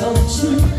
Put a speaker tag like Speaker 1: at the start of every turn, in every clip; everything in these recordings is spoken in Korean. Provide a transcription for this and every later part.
Speaker 1: 小心。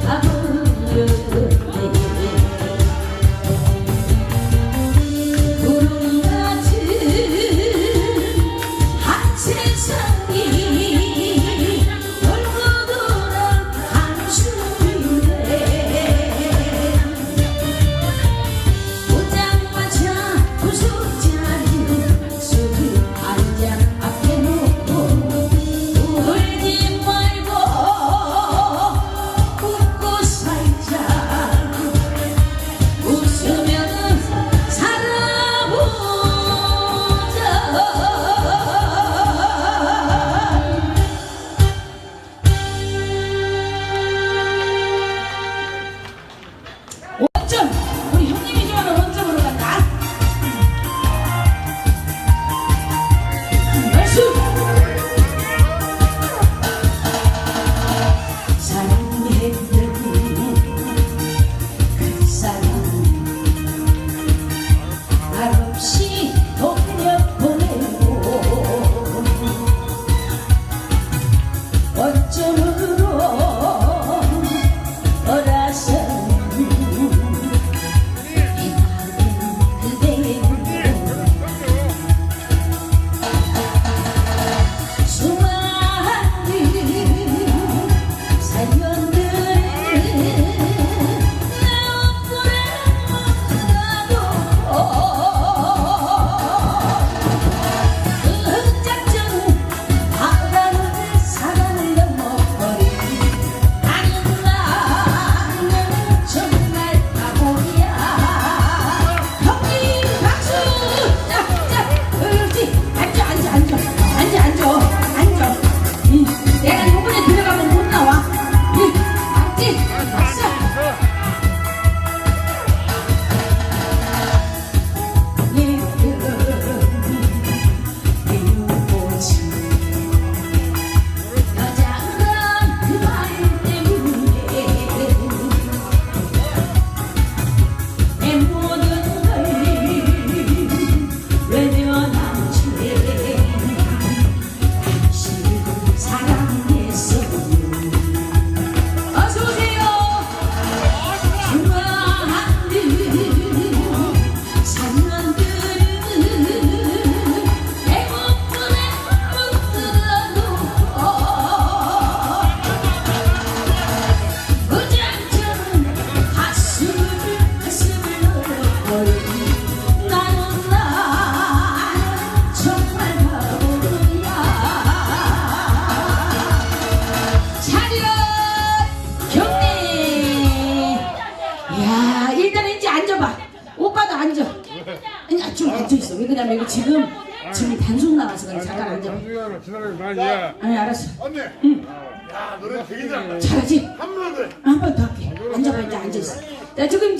Speaker 1: 앉아봐. 오빠도 앉아. 아니, 아, 좀 앉아 있어. 왜 그러냐면 이거 지금, 지금 단속 나와서 그래. 잠깐 앉아.
Speaker 2: 나 야.
Speaker 1: 아니, 알았어.
Speaker 3: 언니. 야, 노래 되게 잘한다.
Speaker 1: 잘하지?
Speaker 3: 한 번만 더.
Speaker 1: 한번 더 할게. 앉아봐, 이제 앉아 있어. 자, 지금